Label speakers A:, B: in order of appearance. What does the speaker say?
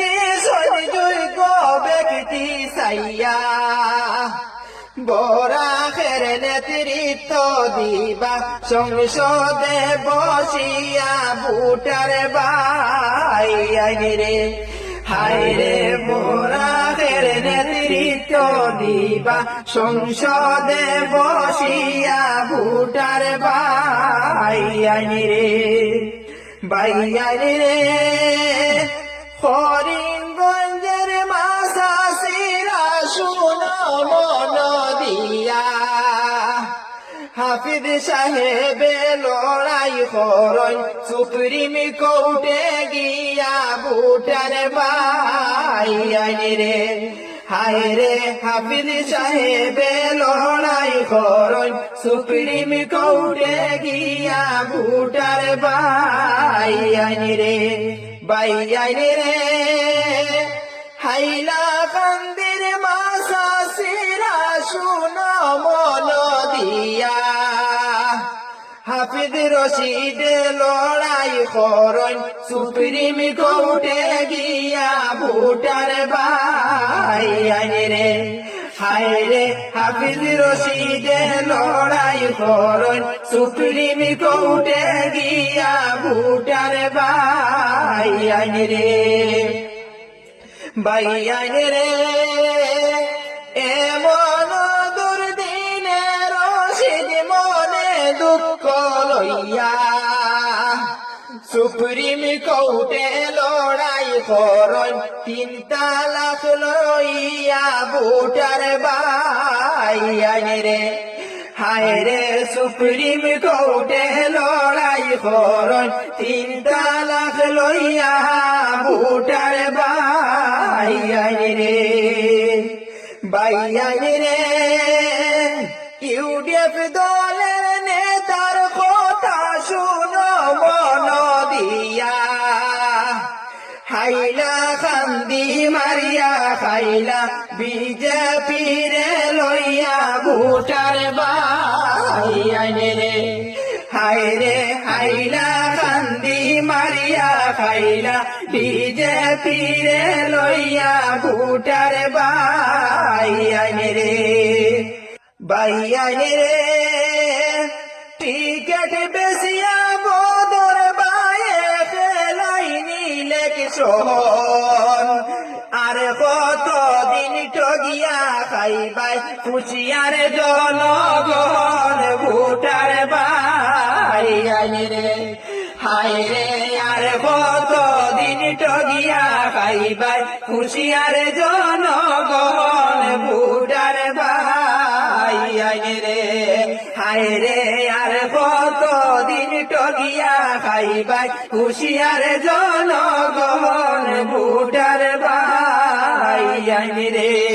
A: This যোগ্য ব্যক্তি সাইয়া বরাখের নেতৃত্ব দিবা, সংসদে বসিয়া ভোটার বাই রে হায় রে বরাখের নেতৃত্ব দিবা, সংসদে বসিয়া ভোটার বাই রে বাইয়াই রে হরিণগঞ্জের মাসা সিরা শুনো মন দিয়া। হাফিজ সাহেবে লড়াই করই, সুপ্রিম কোর্টে গিয়া ভুটার বাইয়াই রে। হায় রে, হাফিজ সাহেবে লড়াই করই, সুপ্রিম কোর্টে গিয়া ভুটার বাইয়াই রে। বাইয়াই রে হাইলা কান্দির মাসা সিরা শুনো মন দিয়া। হাফিজ রশিদ লড়াই করন সুপ্রিম কোর্টে গিয়া ভোটার বাই রে হায় রে হাফিজ রশিদ লড়াই করন সুপ্রিম কোর্টে গিয়া ভোটার রে বাইয়াই রে। এমন দুর্দিনে রশিদ মনে দুঃখ লইয়া, সুপ্রিম কোর্টে লড়াই করন তিন তালাক লইয়া, ভোটার বাইয়াই রে। হায় রে সুপ্রিম কোর্টে লড়াই করন তিন তালাক লইয়া ভোটার বাইয়াই রে বাইয়াই রে ইউডিএফ দলের নেতার কথা শুনো মন দিয়া। হাইলা মারিয়া খাইলা বিজেপির লইয়া ভোটার রে। হায় রে, হাইলা কান্দি মারিয়া খাইলা বিজেপির লইয়া ভোটার বাইয়াই রে। বাইয়াই রে, টিকেট বেশিয়া বদর বায়ে ফেলাই নিলে খাইবাই কুচিয়ার জনগণ ভোটার বাই রে। হায় রে, আর কত দিন টগিয়া খাইবাই, কুচিয়ার জনগণ ভোটার বাই রে। হায় রে, আর কত দিন টগিয়া খাইবাই হুশিয়ার জনগণ ভোটার বাই রে।